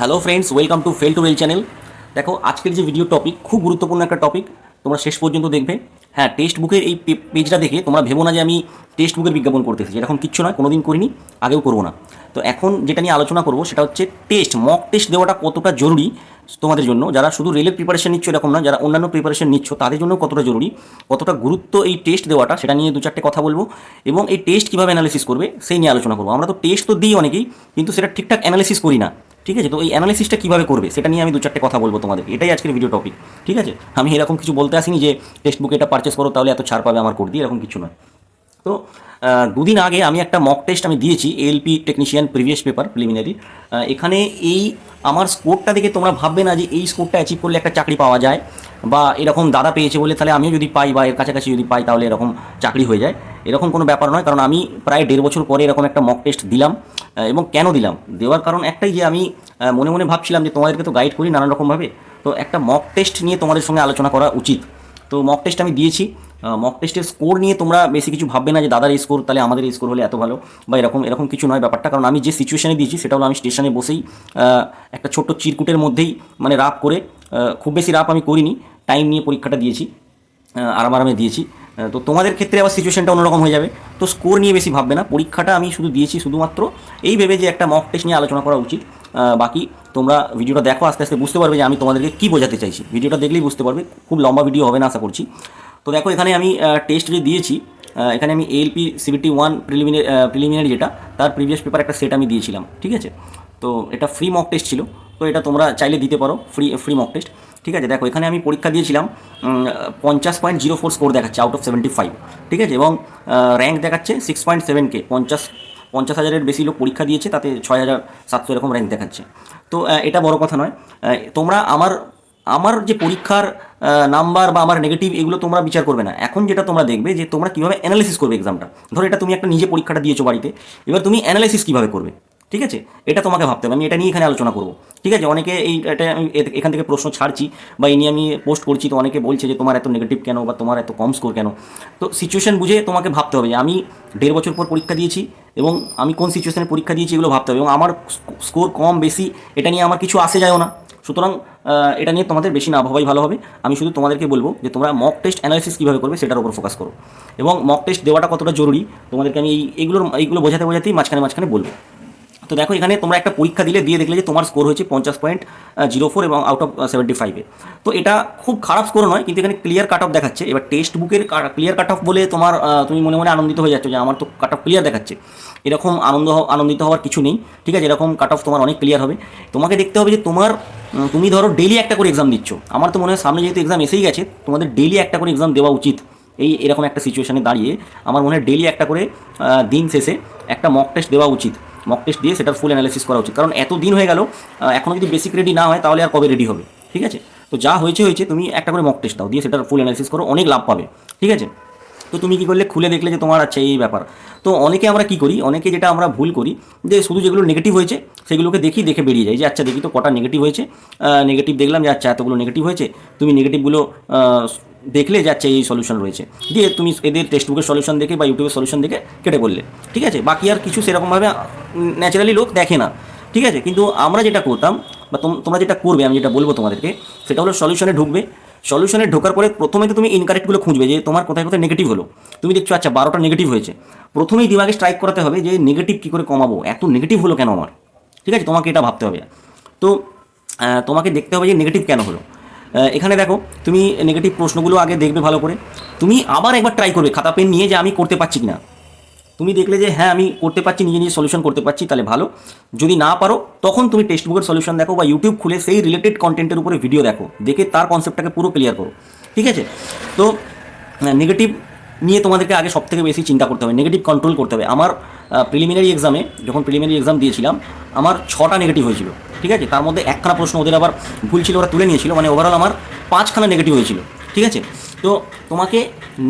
Hello friends welcome to fail to rail channel দেখো, আজকের যে ভিডিও টপিক খুব গুরুত্বপূর্ণ একটা টপিক তোমরা শেষ পর্যন্ত দেখবে। হ্যাঁ টেক্সট বুকের এই পেজটা দেখে তোমরা ভেবো না যে আমি টেক্সট বুকের বিজ্ঞাপন করতে এসেছি এরকম কিচ্ছু নয়, কোনোদিন করিনি, আগেও করব না। তো এখন যেটা নিয়ে আলোচনা করব, সেটা হচ্ছে টেস্ট মক টেস্ট দেওয়াটা কতটা জরুরি তোমাদের জন্য? যারা শুধু রেলের প্রিপারেশন নিচ্ছ এরকম না যারা অন্যান্য প্রিপারেশন নিচ্ছ, তাদের জন্য কতটা জরুরি? কতটা গুরুত্ব এই টেস্ট দেওয়াটা? সেটা নিয়ে দু চারটে কথা বলব। এবং এই টেস্ট কীভাবে অ্যানালিসিস করবে, সেই নিয়ে আলোচনা করব। আমরা তো টেস্ট তো দিই অনেকেই, কিন্তু সেটা ঠিকঠাক অ্যানালিসিস করি না। ঠিক আছে? তো এই অ্যানালিসিসটা কীভাবে করবে? সেটা নিয়ে আমি দু চারটে কথা বলব তোমাদের। এটাই আজকের ভিডিও টপিক ঠিক আছে? আমি এরকম কিছু বলতে আসিনি যে টেক্সট বুক এটা পারচেস করো, তাহলে এত ছাড় পাবে আমার কোড দিয়ে, এরকম কিছু নয়। তো দুদিন আগে আমি একটা মক টেস্ট আমি দিয়েছি LP technician previous paper preliminary এখানে এই আমার স্কোরটা দেখে তোমরা ভাববে না যে এই স্কোরটা অ্যাচিভ করলে একটা চাকরি পাওয়া যায় বা এরকম দাদা পেয়েছে বলে তাহলে আমিও যদি পাই বা এর কাছাকাছি যদি পাই তাহলে এরকম চাকরি হয়ে যায়। এরকম কোনো ব্যাপার নয়, কারণ আমি প্রায় দেড় বছর পরে এরকম একটা মক টেস্ট দিলাম এবং কেন দিলাম? দেওয়ার কারণ একটাই যে আমি মনে মনে ভাবছিলাম যে তোমাদেরকে তো গাইড করি নানান রকমভাবে। তো একটা মক টেস্ট নিয়ে তোমাদের সঙ্গে আলোচনা করা উচিত। তো মক টেস্ট আমি দিয়েছি মক টেস্টের স্কোর নিয়ে তোমরা বেশি কিছু ভাববে না যে দাদার এই স্কোর তাহলে আমাদের এই স্কোর হলে এত ভালো বা এরকম এরকম কিছু নয় ব্যাপারটা। কারণ আমি যে সিচুয়েশানে দিয়েছি, সেটা হলো আমি স্টেশনে বসেই একটা ছোট্ট চিরকুটের মধ্যেই মানে রাপ করে খুব বেশি রাপ আমি করিনি টাইম নিয়ে পরীক্ষাটা দিয়েছি আরাম আরামে দিয়েছি। তো তোমাদের ক্ষেত্রে আবার সিচুয়েশনটা অন্যরকম হয়ে যাবে। তো স্কোর নিয়ে বেশি ভাববে না, পরীক্ষাটা আমি শুধু দিয়েছি শুধুমাত্র এই ভেবে যে একটা মক টেস্ট নিয়ে আলোচনা করা উচিত। বাকি তোমরা ভিডিওটা দেখো, আস্তে আস্তে বুঝতে পারবে যে আমি তোমাদেরকে কী বোঝাতে চাইছি। ভিডিওটা দেখলেই বুঝতে পারবে, খুব লম্বা ভিডিও হবে না, আশা করছি। তো দেখো, এখানে আমি টেস্ট যে দিয়েছি এখানে আমি LP CBT one preliminary preliminary যেটা, তার প্রিভিয়াস পেপার একটা সেট আমি দিয়েছিলাম, ঠিক আছে? তো এটা ফ্রি মক টেস্ট ছিল, তো এটা তোমরা চাইলে দিতে পারো ফ্রি ফ্রি মক টেস্ট ঠিক আছে? দেখো, এখানে আমি পরীক্ষা দিয়েছিলাম পঞ্চাশ পয়েন্ট জিরো ফোর স্কোর দেখাচ্ছে আউট অফ সেভেন্টি ফাইভ ঠিক আছে? এবং র্যাঙ্ক দেখাচ্ছে সিক্স পয়েন্ট সেভেন কে পঞ্চাশ পঞ্চাশ হাজারের বেশি লোক পরীক্ষা দিয়েছে, তাতে ছয় হাজার সাতশো এরকম র্যাঙ্ক দেখাচ্ছে। তো এটা বড় কথা নয় তোমরা আমার আমার যে পরীক্ষার নাম্বার বা আমার নেগেটিভ এগুলো তোমরা বিচার করবে না। এখন যেটা তোমরা দেখবে যে তোমরা কীভাবে অ্যানালাইসিস করবে এক্সামটা ধরো এটা তুমি একটা নিজে পরীক্ষাটা দিয়েছ বাড়িতে, এবার তুমি অ্যানালাইসিস কীভাবে করবে? ঠিক আছে? এটা তোমাকে ভাবতে হবে। আমি এটা নিয়ে এখানে আলোচনা করব। ঠিক আছে? অনেকে এই এটা আমি এখান থেকে প্রশ্ন ছাড়ছি বা এই নিয়ে আমি পোস্ট করছি, তো অনেকে বলছে যে তোমার এত নেগেটিভ কেন বা তোমার এত কম স্কোর কেন? তো সিচুয়েশন বুঝে তোমাকে ভাবতে হবে যে আমি দেড় বছর পর পরীক্ষা দিয়েছি এবং আমি কোন সিচুয়েশনে পরীক্ষা দিয়েছি এগুলো ভাবতে হবে এবং আমার স্কোর কম বেশি, এটা নিয়ে আমার কিছু আসে যায়ও না। সুতরাং এটা নিয়ে তোমাদের বেশি না ভাবাই ভালো হবে। আমি শুধু তোমাদেরকে বলব যে তোমরা মক টেস্ট অ্যানালিসিস কীভাবে করবে সেটার উপর ফোকাস করো। এবং মক টেস্ট দেওয়াটা কতটা জরুরি, তোমাদেরকে আমি এই এইগুলোর, এইগুলো বোঝাতে বোঝাতেই মাঝখানে মাঝখানে বলব। তো দেখো, এখানে তোমরা একটা পরীক্ষা দিলে, দিয়ে দেখলে যে তোমার স্কোর হয়েছে পঞ্চাশ পয়েন্ট জিরো ফোর এবং আউট অফ সেভেন্টি ফাইভে তো এটা খুব খারাপ স্কোর নয়, কিন্তু এখানে ক্লিয়ার কাট অফ দেখাচ্ছে। এবার টেক্সট বুকের ক্লিয়ার কাট অফ বলে তোমার তুমি মনে মনে আনন্দিত হয়ে যাচ্ছ যে আমার তো কাট অফ ক্লিয়ার দেখাচ্ছে। এরকম আনন্দ আনন্দিত হওয়ার কিছু নেই, ঠিক আছে? এরকম কাট অফ তোমার অনেক ক্লিয়ার হবে। তোমাকে দেখতে হবে যে তোমার তুমি ধরো ডেলি একটা করে এক্সাম দিচ্ছ। আমার তো মনে হয় সামনে যেহেতু এক্সাম এসেই গেছে, তোমাদের ডেলি একটা করে এক্সাম দেওয়া উচিত। এই এরকম একটা সিচুয়েশানে দাঁড়িয়ে আমার মনে হয় ডেলি একটা করে দিন শেষে একটা মক টেস্ট দেওয়া উচিত। মক টেস্ট দিয়ে সেটার ফুল অ্যানালিসিস করা উচিত। কারণ এত দিন হয়ে গেল এখনও যদি বেসিক রেডি না হয় তাহলে আর কবে রেডি হবে? ঠিক আছে? তো যা হয়েছে হয়েছে, তুমি একটা করে মক টেস্ট দাও, দিয়ে সেটার ফুল অ্যানালিসিস করো, অনেক লাভ পাবে। ঠিক আছে? তো তুমি কি করলে? খুলে দেখলে যে তোমার আচ্ছা এই ব্যাপার। তো অনেকে আমরা কি করি? অনেকে যেটা আমরা ভুল করি, যে শুধু যেগুলো নেগেটিভ হয়েছে, সেগুলোকে দেখি, দেখে বেরিয়ে যায় যে আচ্ছা দেখি তো কটা নেগেটিভ হয়েছে। নেগেটিভ দেখলাম যে আচ্ছা এতগুলো নেগেটিভ হয়েছে। তুমি নেগেটিভগুলো দেখলে যে আচ্ছা এই সলিউশন রয়েছে। দিয়ে তুমি এদের টেক্সট বুকের সলিউশন দেখে বা ইউটিউবের সলিউশন দেখে কেটে বললে ঠিক আছে? বাকি আর কিছু সেরকমভাবে ন্যাচারালি লোক দেখে না। ঠিক আছে? কিন্তু আমরা যেটা করতাম, বা তোম- তোমরা যেটা করবে, আমি যেটা বলব তোমাদেরকে, সেটা হলো সলিউশনে ঢুকবে। সলিউশনে ঢোকার পরে প্রথমে তো তুমি ইনকারেক্টগুলো খুঁজবে যে তোমার কোথায় কোথায় নেগেটিভ হলো। তুমি দেখছ আচ্ছা বারোটা নেগেটিভ হয়েছে। প্রথমেই দিমাগে স্ট্রাইক করাতে হবে যে নেগেটিভ কী করে কমাবো? এত নেগেটিভ হলো কেন আমার? ঠিক আছে? তোমাকে এটা ভাবতে হবে। তো তোমাকে দেখতে হবে যে নেগেটিভ কেন হলো। এখানে দেখো, তুমি নেগেটিভ প্রশ্নগুলো আগে দেখবে ভালো করে। তুমি আবার একবার ট্রাই করবে, খাতা পেন নিয়ে যে আমি করতে পারছি কিনা। তুমি দেখলে যে হ্যাঁ আমি করতে পারছি, নিজে নিজে সলিউশন করতে পারছি, তাহলে ভালো। যদি না পারো, তখন তুমি টেক্সট বুকের সলিউশন দেখো বা ইউটিউব খুলে সেই রিলেটেড কন্টেন্টের উপরে ভিডিও দেখো। দেখে তার কনসেপ্টটাকে পুরো ক্লিয়ার করো। ঠিক আছে? তো নেগেটিভ নিয়ে তোমাদেরকে আগে সব থেকে বেশি চিন্তা করতে হবে। নেগেটিভ কন্ট্রোল করতে হবে। আমার প্রিলিমিনারি এক্সামে যখন প্রিলিমিনারি এক্সাম দিয়েছিলাম, আমার ছটা নেগেটিভ হয়েছিল। ঠিক আছে? তার মধ্যে একখানা প্রশ্ন ওদের আবার ভুল ছিল, ওরা তুলে নিয়েছিল। মানে ওভারঅল আমার পাঁচখানা নেগেটিভ হয়েছিল। ঠিক আছে? তো তোমাকে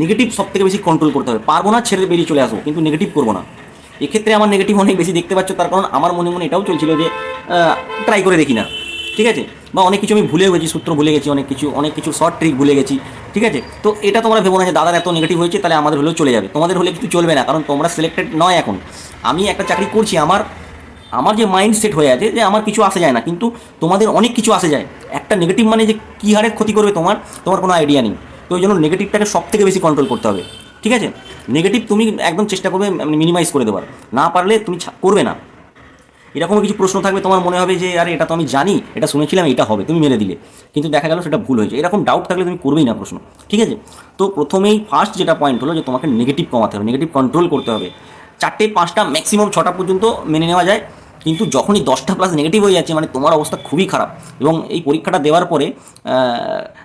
নেগেটিভ সব থেকে বেশি কন্ট্রোল করতে হবে। পারব না, ছেড়ে বেরিয়ে চলে আসব, কিন্তু নেগেটিভ করব না। এক্ষেত্রে আমার নেগেটিভ অনেক বেশি দেখতে পাচ্ছ, তার কারণ আমার মনে মনে এটাও চলছিল যে ট্রাই করে দেখি না। ঠিক আছে? বা অনেক কিছু আমি ভুলেও গেছি, সূত্র ভুলে গেছি, অনেক কিছু অনেক কিছু শর্ট ট্রিক ভুলে গেছি। ঠিক আছে? তো এটা তোমরা ভেবো না যে, দাদার এত নেগেটিভ হয়েছে, তাহলে আমাদের হলেও চলে যাবে। তোমাদের হলে কিন্তু চলবে না, কারণ তোমরা সিলেক্টেড নয় এখন। আমি একটা চাকরি করছি, আমার আমার যে মাইন্ড সেট হয়ে আছে যে, আমার কিছু আসে যায় না। কিন্তু তোমাদের অনেক কিছু আসে যায়। একটা নেগেটিভ মানে যে, কী হারে ক্ষতি করবে তোমার তোমার কোনো আইডিয়া নেই। তো ওই জন্য নেগেটিভটাকে সব থেকে বেশি কন্ট্রোল করতে হবে। ঠিক আছে? নেগেটিভ তুমি একদম চেষ্টা করবে মিনিমাইজ করে দেওয়ার না পারলে তুমি করবে না। এরকম কিছু প্রশ্ন থাকবে, তোমার মনে হবে যে, আরে, এটা তো আমি জানি, এটা শুনেছিলাম, এটা হবে, তুমি মেরে দিলে। কিন্তু দেখা গেল সেটা ভুল হয়েছে। এরকম ডাউট থাকলে তুমি করবেই না প্রশ্ন। ঠিক আছে? তো প্রথমেই ফার্স্ট যেটা পয়েন্ট হলো যে, তোমাকে নেগেটিভ কমাতে হবে নেগেটিভ কন্ট্রোল করতে হবে। চারটে, পাঁচটা ম্যাক্সিমাম ছটা পর্যন্ত মেনে নেওয়া যায়। কিন্তু যখনই দশটা প্লাস নেগেটিভ হয়ে যাচ্ছে মানে তোমার অবস্থা খুবই খারাপ। এবং এই পরীক্ষাটা দেওয়ার পরে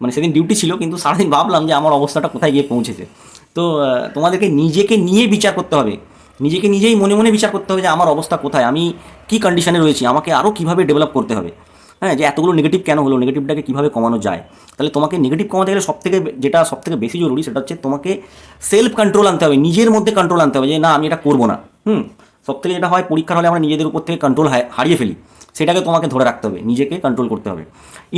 মানে সেদিন ডিউটি ছিল, কিন্তু সারাদিন ভাবলাম যে আমার অবস্থাটা কোথায় গিয়ে পৌঁছেছে। তো তোমাদেরকে নিজেকে নিয়ে বিচার করতে হবে। নিজেকে নিজেই মনে মনে বিচার করতে হবে যে আমার অবস্থা কোথায়, আমি কী কন্ডিশনে রয়েছি, আমাকে আরও কীভাবে ডেভেলপ করতে হবে। হ্যাঁ যে এতগুলো নেগেটিভ কেন হলো নেগেটিভটাকে কীভাবে কমানো যায়? তাহলে তোমাকে নেগেটিভ কমাতে গেলে সবথেকে, যেটা সবথেকে বেশি জরুরি সেটা হচ্ছে তোমাকে সেলফ কন্ট্রোল আনতে হবে, নিজের মধ্যে কন্ট্রোল আনতে হবে যে না, আমি এটা করব না। হুম? সব থেকে যেটা হয়, পরীক্ষার হলে আমরা নিজেদের উপর থেকে কন্ট্রোল হারিয়ে ফেলি। সেটাকে তোমাকে ধরে রাখতে হবে, নিজেকে কন্ট্রোল করতে হবে।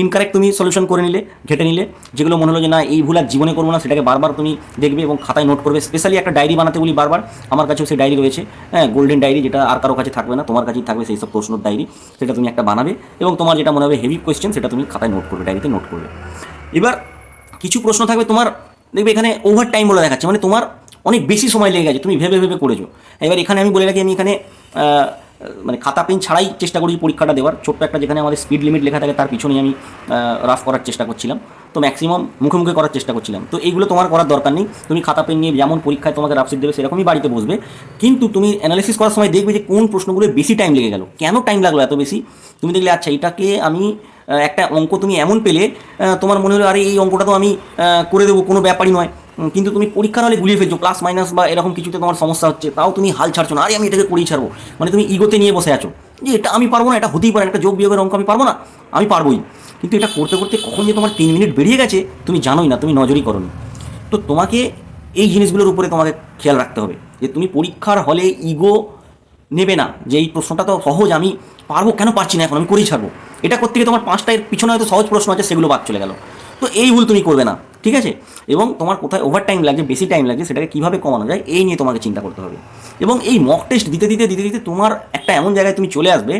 ইনকারেক্ট তুমি সলিউশন করে নিলে, ঘেটে নিলে, যেগুলো মনে হলো যে, না, এই ভুল আর জীবনে করব না, সেটাকে বারবার তুমি দেখবে এবং খাতায় নোট করবে। স্পেশালি একটা ডায়েরি বানাতে বলি বারবার, আমার কাছেও সেই ডায়েরি রয়েছে। হ্যাঁ গোল্ডেন ডায়েরি যেটা আর কারও কাছে থাকবে না, তোমার কাছেই থাকবে সেই সব প্রশ্নের ডায়েরি সেটা তুমি একটা বানাবে এবং তোমার যেটা মনে হবে হেভি কোয়েশ্চেন সেটা তুমি খাতায় নোট করবে ডায়েরিতে নোট করবে। এবার কিছু প্রশ্ন থাকবে তোমার, দেখবে এখানে ওভার টাইম বলে দেখাচ্ছে মানে তোমার অনেক বেশি সময় লেগে গেছে, তুমি ভেবে ভেবে করেছ। এবার এখানে আমি বলে রাখি, আমি এখানে মানে খাতা, পেন ছাড়াই চেষ্টা করেছি পরীক্ষাটা দেওয়ার। ছোট্ট একটা যেখানে আমাদের স্পিড লিমিট লেখা থাকে, তার পিছনেই আমি রাফ করার চেষ্টা করছিলাম। তো ম্যাক্সিমাম মুখে মুখে করার চেষ্টা করছিলাম। তো এইগুলো তোমার করার দরকার নেই। তুমি খাতা, পেন নিয়ে যেমন পরীক্ষায় তোমাকে রাফ সিট দেবে, সেরকমই বাড়িতে বসবে। কিন্তু তুমি অ্যানালিসিস করার সময় দেখবে যে কোন প্রশ্নগুলো বেশি টাইম লেগে গেল। কেন টাইম লাগল এত বেশি? তুমি দেখলে আচ্ছা এটাকে আমি একটা অঙ্ক তুমি এমন পেলে তোমার মনে হলো, আরে, এই অঙ্কটা তো আমি করে দেবো, কোনো ব্যাপারই নয়। কিন্তু তুমি পরীক্ষার হলে গুলিয়ে ফেলছো প্লাস মাইনাস বা এরকম কিছুতে তোমার সমস্যা হচ্ছে, তাও তুমি হাল ছাড়ছো না। আরে আমি এটাকে করেই ছাড়বো। মানে তুমি ইগোতে নিয়ে বসে আছো। যে এটা আমি পারব না, এটা হতেই পারে, একটা যোগ বিয়োগের অঙ্ক আমি পারব না, আমি পারবোই। কিন্তু এটা করতে করতে কখন যে তোমার তিন মিনিট বেরিয়ে গেছে, তুমি জানোই না, তুমি নজরই করোনি তো তোমাকে এই জিনিসগুলোর উপরে তোমাকে খেয়াল রাখতে হবে, যে তুমি পরীক্ষার হলে ইগো নেবে না, যে এই প্রশ্নটা তো সহজ, আমি পারব কেন পারছি না এখন, আমি করেই ছাড়বো। এটা করতে গিয়ে তোমার পাঁচটা এর পিছনে হয়তো সহজ প্রশ্ন আছে, সেগুলো বাদ চলে গেল। তো এই ভুল তুমি করবে না, ঠিক আছে? এবং তোমার কোথায় ওভার টাইম লাগছে, বেশি টাইম লাগছে, সেটাকে কীভাবে কমানো যায়, এই নিয়ে তোমাকে চিন্তা করতে হবে। এবং এই মক টেস্ট দিতে দিতে দিতে দিতে তোমার একটা এমন জায়গায় তুমি চলে আসবে,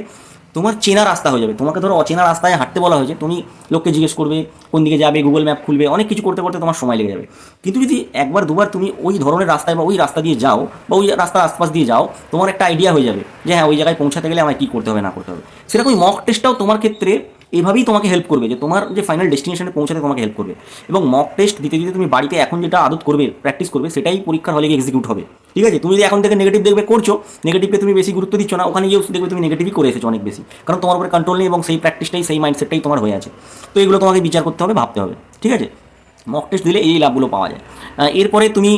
তোমার চেনা রাস্তা হয়ে যাবে। তোমাকে ধরো অচেনা রাস্তায় হাঁটতে বলা হয়েছে, তুমি লোককে জিজ্ঞেস করবে, কোন দিকে যাবে গুগল ম্যাপ খুলবে, অনেক কিছু করতে করতে তোমার সময় লেগে যাবে। কিন্তু যদি একবার, দুবার তুমি ওই ধরনের রাস্তায় বা ওই রাস্তা দিয়ে যাও, বা ওই রাস্তার আশপাশ দিয়ে যাও, তোমার একটা আইডিয়া হয়ে যাবে যে হ্যাঁ ওই জায়গায় পৌঁছাতে গেলে আমায় কী করতে হবে, না করতে হবে। সেরকম মক টেস্টটাও তোমার ক্ষেত্রে এভাবেই তোমাকে হেল্প করবে, যে তোমার যে ফাইনাল ডেস্টিনেশনে পৌঁছাতে তোমাকে হেল্প করবে। এবং মক টেস্ট দিতে দিতে তুমি বাড়িতে এখন যেটা আদত করবে প্র্যাকটিস করবে, সেটাই পরীক্ষার হলে গিয়ে এক্সিকিউট হবে। ঠিক আছে? তুমি যদি এখন থেকে নেগেটিভ দেখবে, করছ নেগেটিভকে তুমি বেশি গুরুত্ব দিচ্ছ না, ওখানে গিয়েও দেখবে তুমি নেগেটিভই করে এসেছ অনেক বেশি। কারণ তোমার উপরে কন্ট্রোল নেই এবং সেই প্র্যাকটিসটাই সেই মাইন্ডসেটটাই তোমার হয়ে আছে। তো এগুলো তোমাকে বিচার করতে হবে, ভাবতে হবে। ঠিক আছে? মক টেস্ট দিলে এই লাভগুলো পাওয়া যায়। এরপরে তুমি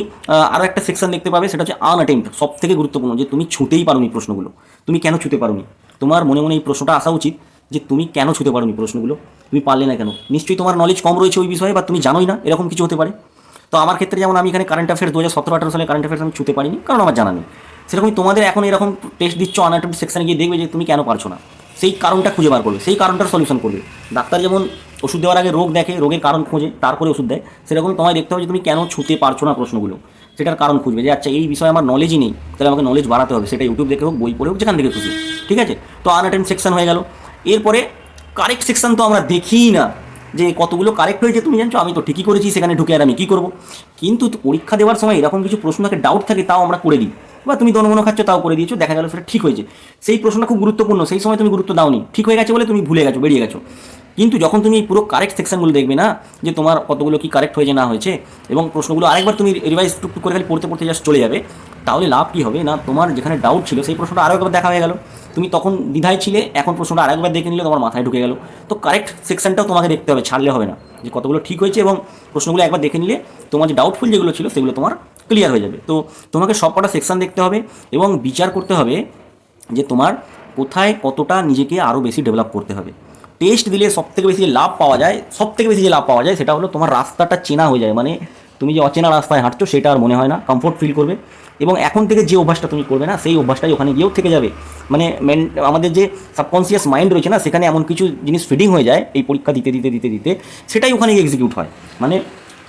আরও একটা সেকশন দেখতে পাবে, সেটা হচ্ছে আন অ্যাটেম্প সব থেকে গুরুত্বপূর্ণ, যে তুমি ছুঁতেই পারোনি প্রশ্নগুলো। তুমি কেন ছুতে পারোনি? তোমার মনে মনে এই প্রশ্নটা আসা উচিত যে তুমি কেন ছুতে পারোনি প্রশ্নগুলো? তুমি পারলে না কেন? নিশ্চয়ই তোমার নলেজ কম রয়েছে ওই বিষয়ে, বা তুমি জানোই না, এরকম কিছু হতে পারে। তো আমার ক্ষেত্রে যেমন আমি এখানে কারেন্ট অ্যাফেয়ার্স দু হাজার সতেরো, আঠারো সালে কারেন্ট অ্যাফেয়ার্স আমি ছুতে পারিনি, কারণ আমার জানা নেই। সেরকমই তোমাদের এখন এরকম টেস্ট দিচ্ছ আনঅ্যাটেম্প সেকশনে গিয়ে দেখবে যে তুমি কেন পারছ না। সেই কারণটা খুঁজে বার করবে, সেই কারণটার সলিউশন করবে। ডাক্তার যেমন ওষুধ দেওয়ার আগে রোগ দেখে, রোগের কারণ খোঁজে, তারপরে ওষুধ দেয়, সেরকম তোমায় দেখতে হবে যে তুমি কেন ছুতে পারছ না প্রশ্নগুলো। সেটার কারণ খুঁজবে যে আচ্ছা এই বিষয়ে আমার নলেজই নেই, তাহলে আমাকে নলেজ বাড়াতে হবে। সেটা ইউটিউব দেখে হোক, বই পড়ে হোক, যেখান থেকে খুশি। ঠিক আছে? তো আনঅ্যাটেন্ড সেকশন হয়ে গেল। এরপরে কারেক্ট সেকশন তো আমরা দেখিই না যে কতগুলো কারেক্ট হয়েছে, তুমি জানছো? আমি তো ঠিকই করেছি, সেখানে ঢুকে আর আমি কী করব? কিন্তু পরীক্ষা দেওয়ার সময় এরকম কিছু প্রশ্ন থাকে ডাউট থাকে, তাও আমরা করে দিই বা তুমি দনমনো খাচ্ছ, তাও করে দিয়েছ, দেখা গেল সেটা ঠিক হয়েছে। সেই প্রশ্নটা খুব গুরুত্বপূর্ণ, সেই সময় তুমি গুরুত্ব দাওনি। ঠিক হয়ে গেছে বলে তুমি ভুলে গেছো, বেরিয়ে গেছো। কিন্তু যখন তুমি এই পুরো কারেক্ট সেকশনগুলো দেখবে না, যে তোমার কতগুলো কি কারেক্ট হয়েছে, না হয়েছে, এবং প্রশ্নগুলো আরেকবার তুমি রিভাইজ টুকটুক করে খালি পড়তে পড়তে জাস্ট চলে যাবে তাহলে লাভ কী হবে? না, তোমার যেখানে ডাউট ছিল সেই প্রশ্নটা আরও একবার দেখা হয়ে গেল। তুমি তখন দ্বিধায় ছিলে, এখন প্রশ্নটা আরেকবার দেখে নিলে তোমার মাথায় ঢুকে গেল। তো কারেক্ট সেকশনটাও তোমাকে দেখতে হবে, ছাড়লে হবে না। যে কতগুলো ঠিক হয়েছে এবং প্রশ্নগুলো একবার দেখে নিলে তোমার যে ডাউটফুল যেগুলো ছিল সেগুলো তোমার ক্লিয়ার হয়ে যাবে। তো তোমাকে সব কটা সেকশন দেখতে হবে এবং বিচার করতে হবে যে তোমার কোথায় কতটা নিজেকে আরও বেশি ডেভেলপ করতে হবে। টেস্ট দিলে সব থেকে বেশি যে লাভ পাওয়া যায় সব থেকে বেশি যে লাভ পাওয়া যায় সেটা হলো তোমার রাস্তাটা চেনা হয়ে যায়। মানে তুমি যে অচেনা রাস্তায় হাঁটছো, সেটা আর মনে হয় না কমফোর্ট ফিল করবে। এবং এখন থেকে যে অভ্যাসটা তুমি করবে না, সেই অভ্যাসটাই ওখানে গিয়েও থেকে যাবে। মানে মেন আমাদের যে সাবকনসিয়াস মাইন্ড রয়েছে না, সেখানে এমন কিছু জিনিস ফিডিং হয়ে যায়, এই পরীক্ষা দিতে দিতে দিতে দিতে, সেটাই ওখানে গিয়ে এক্সিকিউট হয়। মানে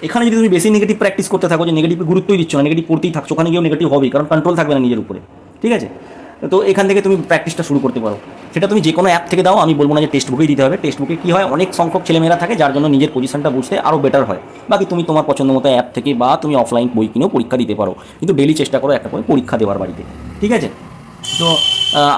এখানে যদি তুমি বেশি নেগেটিভ প্র্যাকটিস করতে থাকো, যে নেগেটিভ গুরুত্বই দিচ্ছ না নেগেটিভ পড়তেই থাকছো, ওখানে গিয়েও নেগেটিভ হবেই, কারণ কন্ট্রোল থাকবে না নিজের উপরে। ঠিক আছে? তো এখান থেকে তুমি প্র্যাকটিসটা শুরু করতে পারো। সেটা তুমি যে কোনো অ্যাপ থেকে দাও, আমি বলব না যে টেক্সট বুকেই দিতে হবে। টেক্সট বুকে কী হয়, অনেক সংখ্যক ছেলেমেয়েরা থাকে, যার জন্য নিজের পজিশনটা বুঝতে আরও বেটার হয়। বাকি তুমি তোমার পছন্দ মতো অ্যাপ থেকে বা তুমি অফলাইন বই কিনেও পরীক্ষা দিতে পারো। কিন্তু ডেলি চেষ্টা করো একটা করে পরীক্ষা দেওয়ার বাড়িতে। ঠিক আছে? তো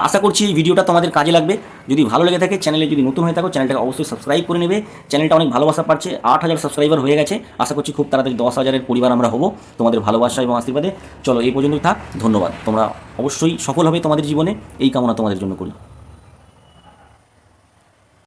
আশা করছি এই ভিডিওটা তোমাদের কাজে লাগবে। যদি ভালো লেগে থাকে, চ্যানেলে যদি নতুন হয়ে থাকো, চ্যানেলটাকে অবশ্যই সাবস্ক্রাইব করে নেবে। চ্যানেলটা অনেক ভালোবাসা পাচ্ছে, আট হাজার সাবস্ক্রাইবার হয়ে গেছে। আশা করছি খুব তাড়াতাড়ি দশ হাজারের পরিবার আমরা হব তোমাদের ভালোবাসা এবং আশীর্বাদে। চলো, এই পর্যন্তই থাক, ধন্যবাদ। তোমরা অবশ্যই সফল হবে তোমাদের জীবনে, এই কামনা তোমাদের জন্য করি।